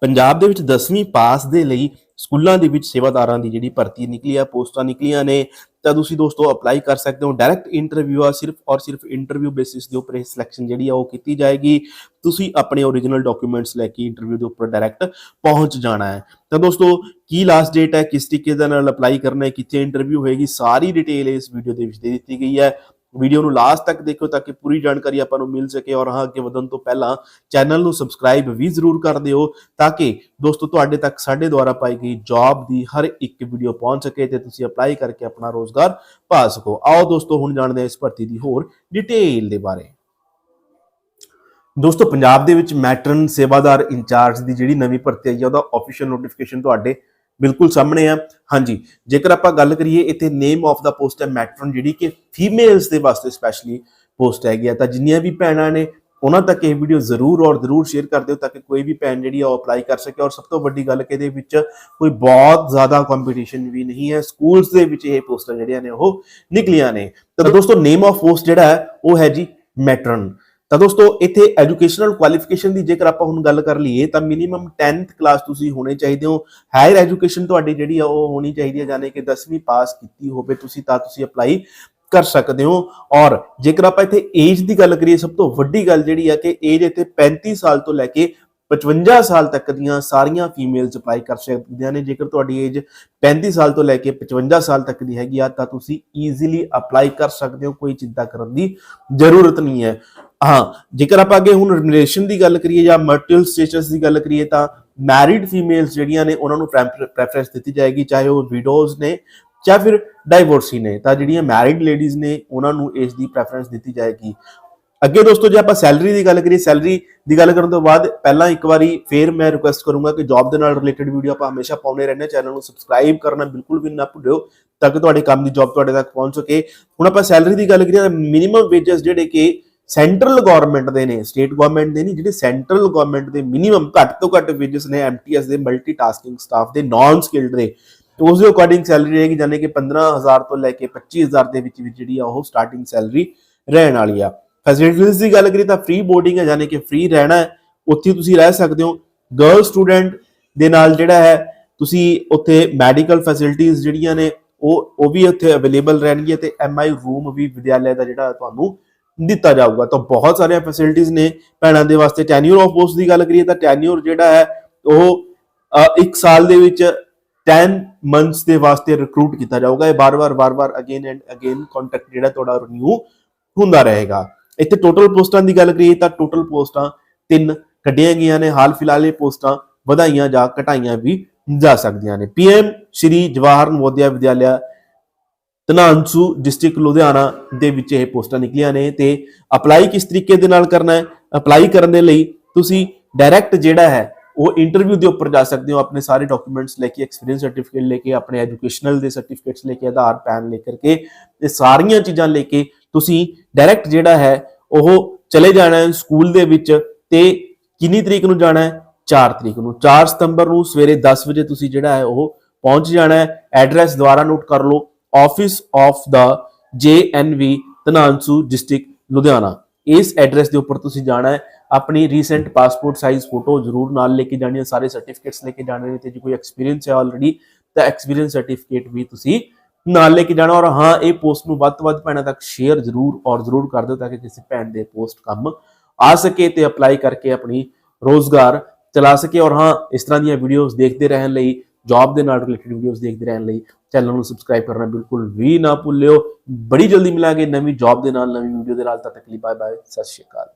ਪੰਜਾਬ ਦੇ ਵਿੱਚ 10ਵੀਂ ਪਾਸ ਦੇ ਲਈ ਸਕੂਲਾਂ ਦੇ ਵਿੱਚ ਸੇਵਾਦਾਰਾਂ ਦੀ ਜਿਹੜੀ ਭਰਤੀ ਨਿਕਲੀ ਆ, ਪੋਸਟਾਂ ਨਿਕਲੀਆਂ ਨੇ। ਤਾਂ ਤੁਸੀਂ ਦੋਸਤੋ ਅਪਲਾਈ ਕਰ ਸਕਦੇ ਹੋ। ਡਾਇਰੈਕਟ ਇੰਟਰਵਿਊ ਆ, ਸਿਰਫ ਔਰ ਸਿਰਫ ਇੰਟਰਵਿਊ ਬੇਸਿਸ ਦੇ ਉੱਪਰ ਇਹ ਸਿਲੈਕਸ਼ਨ ਜਿਹੜੀ ਆ ਉਹ ਕੀਤੀ ਜਾਏਗੀ। ਤੁਸੀਂ ਆਪਣੇ ਓਰੀਜਨਲ ਡਾਕੂਮੈਂਟਸ ਲੈ ਕੇ ਇੰਟਰਵਿਊ ਦੇ ਉੱਪਰ ਡਾਇਰੈਕਟ ਪਹੁੰਚ ਜਾਣਾ ਹੈ। ਤਾਂ ਦੋਸਤੋ, ਕੀ ਲਾਸਟ ਡੇਟ ਹੈ, ਕਿਸ ਤਰੀਕੇ ਦੇ ਨਾਲ ਅਪਲਾਈ ਕਰਨਾ ਹੈ, ਕਿੱਥੇ ਇੰਟਰਵਿਊ ਹੋਏਗੀ, ਸਾਰੀ ਡਿਟੇਲ ਇਸ ਵੀਡੀਓ ਦੇ ਵਿੱਚ ਦੇ ਦਿੱਤੀ ਗਈ ਹੈ। ਵੀਡੀਓ ਨੂੰ ਲਾਸਟ ਤੱਕ ਦੇਖੋ ਤਾਂ ਕਿ ਪੂਰੀ ਜਾਣਕਾਰੀ ਆਪਾਂ ਨੂੰ ਮਿਲ ਸਕੇ ਔਰ ਹਾਂ ਅੱਗੇ ਵਧਣ ਤੋਂ ਪਹਿਲਾਂ ਚੈਨਲ ਨੂੰ ਸਬਸਕ੍ਰਾਈਬ ਵੀ ਜ਼ਰੂਰ ਕਰ ਦਿਓ ਤਾਂ ਕਿ ਦੋਸਤੋ ਤੁਹਾਡੇ ਤੱਕ ਸਾਡੇ ਦੁਆਰਾ ਪਾਈ ਗਈ ਜੌਬ ਦੀ ਹਰ ਇੱਕ ਵੀਡੀਓ ਪਹੁੰਚ ਸਕੇ ਤੇ ਤੁਸੀਂ ਅਪਲਾਈ ਕਰਕੇ ਆਪਣਾ ਰੋਜ਼ਗਾਰ ਪਾ ਸਕੋ। ਆਓ ਦੋਸਤੋ ਹੁਣ ਜਾਣਦੇ ਹਾਂ ਇਸ ਭਰਤੀ ਦੀ ਹੋਰ ਡਿਟੇਲ ਦੇ ਬਾਰੇ। ਦੋਸਤੋ ਪੰਜਾਬ ਦੇ ਵਿੱਚ ਮੈਟਰਨ ਸੇਵਾਦਾਰ ਇੰਚਾਰਜ ਦੀ ਜਿਹੜੀ ਨਵੀਂ ਭਰਤੀ ਆਈ ਹੈ ਉਹਦਾ ਆਫੀਸ਼ੀਅਲ ਨੋਟੀਫਿਕੇਸ਼ਨ ਤੁਹਾਡੇ ਬਿਲਕੁਲ ਸਾਹਮਣੇ ਆ। ਹਾਂਜੀ ਜੇਕਰ ਆਪਾਂ ਗੱਲ ਕਰੀਏ ਇੱਥੇ ਨੇਮ ਆਫ ਦਾ ਪੋਸਟ ਹੈ ਮੈਟਰਨ ਜਿਹੜੀ ਕਿ ਫੀਮੇਲਸ ਦੇ ਵਾਸਤੇ ਸਪੈਸ਼ਲੀ ਪੋਸਟ ਹੈਗੀ ਆ। ਤਾਂ ਜਿੰਨੀਆਂ ਵੀ ਭੈਣਾਂ ਨੇ ਉਹਨਾਂ ਤੱਕ ਇਹ ਵੀਡੀਓ ਜ਼ਰੂਰ ਔਰ ਜ਼ਰੂਰ ਸ਼ੇਅਰ ਕਰ ਦਿਓ ਤਾਂ ਕਿ ਕੋਈ ਵੀ ਭੈਣ ਜਿਹੜੀ ਆ ਉਹ ਅਪਲਾਈ ਕਰ ਸਕੇ। ਔਰ ਸਭ ਤੋਂ ਵੱਡੀ ਗੱਲ ਕਿ ਇਹਦੇ ਵਿੱਚ ਕੋਈ ਬਹੁਤ ਜ਼ਿਆਦਾ ਕੰਪੀਟੀਸ਼ਨ ਵੀ ਨਹੀਂ ਹੈ। ਸਕੂਲਸ ਦੇ ਵਿੱਚ ਇਹ ਪੋਸਟਾਂ ਜਿਹੜੀਆਂ ਨੇ ਉਹ ਨਿਕਲੀਆਂ ਨੇ। ਤਾਂ ਦੋਸਤੋ ਨੇਮ ਆਫ ਪੋਸਟ ਜਿਹੜਾ ਹੈ ਉਹ ਹੈ ਜੀ ਮੈਟਰਨ ਤਾਂ ਦੋਸਤੋ, ਇੱਥੇ ਐਜੂਕੇਸ਼ਨਲ ਕੁਆਲੀਫਿਕੇਸ਼ਨ ਦੀ ਜੇਕਰ ਆਪਾਂ ਹੁਣ ਗੱਲ ਕਰ ਲਈਏ, ਤਾਂ ਮਿਨੀਮਮ 10th ਕਲਾਸ ਤੁਸੀਂ ਹੋਣੇ ਚਾਹੀਦੇ ਹੋ। ਹਾਇਰ ਐਜੂਕੇਸ਼ਨ ਤੁਹਾਡੀ ਜਿਹੜੀ ਆ, ਉਹ ਹੋਣੀ ਚਾਹੀਦੀ ਹੈ ਯਾਨੀ ਕਿ 10ਵੀਂ ਪਾਸ ਕੀਤੀ ਹੋਵੇ ਤੁਸੀਂ, ਤਾਂ ਤੁਸੀਂ ਅਪਲਾਈ ਕਰ ਸਕਦੇ ਹੋ। ਔਰ ਜੇਕਰ ਆਪਾਂ ਇੱਥੇ ਏਜ ਦੀ ਗੱਲ ਕਰੀਏ, ਸਭ ਤੋਂ ਵੱਡੀ ਗੱਲ ਜਿਹੜੀ ਆ ਕਿ ਏਜ ਇੱਥੇ 35 ਸਾਲ ਤੋਂ ਲੈ ਕੇ 55 ਸਾਲ ਤੱਕ ਦੀਆਂ ਸਾਰੀਆਂ ਫੀਮੇਲਸ ਅਪਲਾਈ ਕਰ ਸਕਦੀਆਂ ਨੇ। ਜੇਕਰ ਤੁਹਾਡੀ ਏਜ 35 ਸਾਲ ਤੋਂ ਲੈ ਕੇ 55 ਸਾਲ ਤੱਕ ਦੀ ਹੈਗੀ ਆ, ਤਾਂ ਤੁਸੀਂ ਈਜ਼ੀਲੀ ਅਪਲਾਈ ਕਰ ਸਕਦੇ ਹੋ। ਕੋਈ ਚਿੰਤਾ ਕਰਨ ਦੀ ਜ਼ਰੂਰਤ ਨਹੀਂ ਹੈ। ਹਾਂ, ਜੇਕਰ ਆਪਾਂ ਅੱਗੇ ਹੁਣ ਰਿਮੂਨਰੇਸ਼ਨ ਦੀ ਗੱਲ ਕਰੀਏ ਜਾਂ ਮਰਟੀਅਲ ਸਟੇਟਸ ਦੀ ਗੱਲ ਕਰੀਏ ਤਾਂ ਮੈਰਿਡ ਫੀਮੇਲਸ ਜਿਹੜੀਆਂ ਨੇ ਉਹਨਾਂ ਨੂੰ ਪ੍ਰੈਫਰੈਂਸ ਦਿੱਤੀ ਜਾਏਗੀ, ਚਾਹੇ ਉਹ ਵਿਡੋਜ਼ ਨੇ ਜਾਂ ਫਿਰ ਡਾਈਵੋਰਸੀ ਨੇ, ਤਾਂ ਜਿਹੜੀਆਂ ਮੈਰਿਡ ਲੇਡੀਜ਼ ਨੇ ਉਹਨਾਂ ਨੂੰ ਇਸ ਦੀ ਪ੍ਰੈਫਰੈਂਸ ਦਿੱਤੀ ਜਾਏਗੀ। ਅੱਗੇ ਦੋਸਤੋ, ਜੇ ਆਪਾਂ ਸੈਲਰੀ ਦੀ ਗੱਲ ਕਰੀਏ ਸੈਲਰੀ ਦੀ ਗੱਲ ਕਰਨ ਤੋਂ ਬਾਅਦ ਪਹਿਲਾਂ ਇੱਕ ਵਾਰੀ ਫੇਰ ਮੈਂ ਰਿਕੁਐਸਟ ਕਰੂੰਗਾ ਕਿ ਜੌਬ ਦੇ ਨਾਲ ਰਿਲੇਟਡ ਵੀਡੀਓ ਆਪਾਂ ਹਮੇਸ਼ਾ ਪਾਉਂਦੇ ਰਹਿੰਦੇ ਚੈਨਲ ਨੂੰ ਸਬਸਕ੍ਰਾਈਬ ਕਰਨਾ ਬਿਲਕੁਲ ਵੀ ਨਾ ਭੁੱਲਿਓ, ਤਾਂ ਕਿ ਤੁਹਾਡੇ ਕੰਮ ਦੀ ਜੌਬ ਤੁਹਾਡੇ ਤੱਕ ਪਹੁੰਚ ਸਕੇ। ਹੁਣ ਆਪਾਂ ਸੈਲਰੀ ਦੀ ਗੱਲ ਕਰੀਏ, ਤਾਂ ਮਿਨੀਮਮ ਵੇਜਸ ਜਿਹੜੇ ਕਿ ਸੈਂਟਰਲ ਗਵਰਨਮੈਂਟ ਦੇ ਨੇ ਸਟੇਟ ਗਵਰਨਮੈਂਟ ਦੇ ਨਹੀਂ, ਜਿਹੜੇ ਸੈਂਟਰਲ ਗਵਰਨਮੈਂਟ ਦੇ ਮਿਨੀਮਮ ਘੱਟ ਤੋਂ ਘੱਟ ਵੇਜਸ ਨੇ ਐਮਟੀਐਸ ਦੇ ਮਲਟੀਟਾਸਕਿੰਗ ਸਟਾਫ ਦੇ ਨਾਨ ਸਕਿਲਡ ਦੇ ਉਸ ਦੇ ਅਕੋਰਡਿੰਗ ਸੈਲਰੀ ਰਹੇਗੀ ਜਾਨੇ ਕਿ 15000 ਤੋਂ ਲੈ ਕੇ 25000 ਦੇ ਵਿੱਚ ਵਿੱਚ ਜਿਹੜੀ ਆ ਉਹ ਸਟਾਰਟਿੰਗ ਸੈਲਰੀ ਰਹਿਣ ਵਾਲੀ ਆ। ਫੈਸਿਲਿਟੀਜ਼ ਦੀ ਗੱਲ ਕਰੀਏ ਤਾਂ ਫ੍ਰੀ ਬੋਰਡਿੰਗ ਹੈ ਜਾਨੇ ਕਿ ਫ੍ਰੀ ਰਹਿਣਾ ਹੈ, ਉੱਥੇ ਤੁਸੀਂ ਰਹਿ ਸਕਦੇ ਹੋ। ਗਰਲ ਸਟੂਡੈਂਟ ਦੇ ਨਾਲ ਜਿਹੜਾ ਹੈ, ਤੁਸੀਂ ਉੱਥੇ ਮੈਡੀਕਲ ਫੈਸਿਲਿਟੀਆਂ ਜਿਹੜੀਆਂ ਨੇ, ਉਹ ਉਹ ਵੀ ਉੱਥੇ ਅਵੇਲੇਬਲ ਰਹਿਣਗੀਆਂ, ਤੇ ਐਮਆਈ ਰੂਮ ਵੀ ਵਿਦਿਆਲਿਆ ਦਾ ਜਿਹੜਾ ਤੁਹਾਨੂੰ ਦਿੱਤਾ ਜਾਊਗਾ। ਤਾਂ ਬਹੁਤ ਸਾਰੀਆਂ ਫੈਸਿਲਿਟੀਆਂ ਨੇ ਭੈਣਾਂ ਦੇ ਵਾਸਤੇ। ਟੈਨਿਊਰ ਆਫ ਪੋਸਟ ਦੀ ਗੱਲ ਕਰੀਏ ਤਾਂ ਟੈਨਿਊਰ ਜਿਹੜਾ ਹੈ ਉਹ ਅ, ਇੱਕ ਸਾਲ ਦੇ ਵਿੱਚ 10 ਮੰਥਸ ਦੇ ਵਾਸਤੇ ਰਿਕਰੂਟ ਕੀਤਾ ਜਾਊਗਾ। ਇਹ ਬਾਰ-ਬਾਰ ਬਾਰ-ਬਾਰ ਅਗੇਨ ਐਂਡ ਅਗੇਨ ਕੰਟੈਕਟ ਜਿਹੜਾ ਤੁਹਾਡਾ ਰਿਨਿਊ ਹੁੰਦਾ ਰਹੇਗਾ। ਇੱਥੇ ਟੋਟਲ ਪੋਸਟਾਂ ਦੀ ਗੱਲ ਕਰੀਏ ਤਾਂ ਟੋਟਲ ਪੋਸਟਾਂ ਤਿੰਨ ਕੱਢੀਆਂ ਗਈਆਂ ਨੇ। ਹਾਲ ਫਿਲਹਾਲ ਇਹ ਪੋਸਟਾਂ ਵਧਾਈਆਂ ਜਾਂ ਘਟਾਈਆਂ ਵੀ ਜਾ ਸਕਦੀਆਂ ਨੇ। ਪੀਐਮ ਸ਼੍ਰੀ ਜਵਾਹਰ ਨਵੋਦਿਆ ਵਿਦਿਆਲਿਆ ਤਨਾਂਸੂ ਡਿਸਟ੍ਰਿਕਟ ਲੁਧਿਆਣਾ ਦੇ ਵਿੱਚ ਇਹ ਪੋਸਟਾਂ ਨਿਕਲੀਆਂ ਨੇ ਤੇ ਅਪਲਾਈ ਕਿਸ ਤਰੀਕੇ ਦੇ ਨਾਲ ਕਰਨਾ ਹੈ? ਅਪਲਾਈ ਕਰਨ ਦੇ ਲਈ ਤੁਸੀਂ ਡਾਇਰੈਕਟ ਜਿਹੜਾ ਹੈ, ਉਹ ਇੰਟਰਵਿਊ ਦੇ ਉੱਪਰ ਜਾ ਸਕਦੇ ਹੋ, ਆਪਣੇ ਸਾਰੇ ਡਾਕੂਮੈਂਟਸ ਲੈ ਕੇ ਐਕਸਪੀਰੀਅੰਸ ਸਰਟੀਫਿਕੇਟ ਲੈ ਕੇ, ਆਪਣੇ ਐਜੂਕੇਸ਼ਨਲ ਦੇ ਸਰਟੀਫਿਕੇਟਸ ਲੈ ਕੇ, ਆਧਾਰ ਪੈਨ ਲੈ ਕਰਕੇ ਇਹ ਸਾਰੀਆਂ ਚੀਜ਼ਾਂ ਲੈ ਕੇ ਤੁਸੀਂ ਡਾਇਰੈਕਟ ਜਿਹੜਾ ਹੈ, ਉਹ ਚਲੇ ਜਾਣਾ ਹੈ ਸਕੂਲ ਦੇ ਵਿੱਚ ਤੇ ਕਿੰਨੀ ਤਰੀਕ ਨੂੰ ਜਾਣਾ ਹੈ? 4 ਤਰੀਕ ਨੂੰ। 4 ਸਤੰਬਰ ਨੂੰ ਸਵੇਰੇ 10 ਵਜੇ ਤੁਸੀਂ ਜਿਹੜਾ ਹੈ, ਉਹ ਪਹੁੰਚ ਜਾਣਾ ਹੈ। ਐਡਰੈਸ ਦੁਬਾਰਾ ਨੋਟ ਕਰ ਲਓ। ਆਫਿਸ ਆਫ ਦਾ ਜੇਐਨਵੀ ਤਨਾਂਸੂ ਡਿਸਟ੍ਰਿਕਟ ਲੁਧਿਆਣਾ ਇਸ ਐਡਰੈਸ ਦੇ ਉੱਪਰ ਤੁਸੀਂ ਜਾਣਾ ਹੈ, ਆਪਣੀ ਰੀਸੈਂਟ ਪਾਸਪੋਰਟ ਸਾਈਜ਼ ਫੋਟੋ ਜ਼ਰੂਰ ਨਾਲ ਲੈ ਕੇ ਜਾਣੀ ਹੈ, ਸਾਰੇ ਸਰਟੀਫਿਕੇਟਸ ਲੈ ਕੇ ਜਾਣੇ ਨੇ, ਤੇ ਜੇ ਕੋਈ ਐਕਸਪੀਰੀਅੰਸ ਹੈ ਆਲਰੇਡੀ ਤਾਂ ਐਕਸਪੀਰੀਅੰਸ ਸਰਟੀਫਿਕੇਟ ਵੀ ਤੁਸੀਂ ਨਾਲ ਲੈ ਕੇ ਜਾਣਾ, ਔਰ ਹਾਂ, ਇਹ ਪੋਸਟ ਨੂੰ ਵੱਧ ਤੋਂ ਵੱਧ ਭੈਣਾਂ ਤੱਕ ਸ਼ੇਅਰ ਜ਼ਰੂਰ ਔਰ ਜ਼ਰੂਰ ਕਰ ਦਿਓ, ਤਾਂ ਕਿ ਕਿਸੇ ਭੈਣ ਦੇ ਪੋਸਟ ਕੰਮ ਆ ਸਕੇ ਤੇ ਅਪਲਾਈ ਕਰਕੇ ਆਪਣੀ ਰੋਜ਼ਗਾਰ ਚਲਾ ਸਕੇ, ਔਰ ਹਾਂ, ਇਸ ਤਰ੍ਹਾਂ ਦੀਆਂ ਵੀਡੀਓਜ਼ ਦੇਖਦੇ ਰਹਿਣ ਲਈ ਜੌਬ ਦੇ ਨਾਲ ਰਿਲੇਟਡ ਵੀਡੀਓਜ਼ ਦੇਖਦੇ ਰਹਿਣ ਲਈ ਚੈਨਲ ਨੂੰ ਸਬਸਕ੍ਰਾਈਬ ਕਰਨਾ ਬਿਲਕੁਲ ਵੀ ਨਾ ਭੁੱਲਿਓ। ਬੜੀ ਜਲਦੀ ਮਿਲਾਂਗੇ ਨਵੀਂ ਜੌਬ ਦੇ ਨਾਲ, ਨਵੀਂ ਵੀਡੀਓ ਦੇ ਨਾਲ। ਤਦ ਤੱਕ ਲਈ ਬਾਏ ਬਾਏ ਸਤਿ ਸ਼੍ਰੀ ਅਕਾਲ।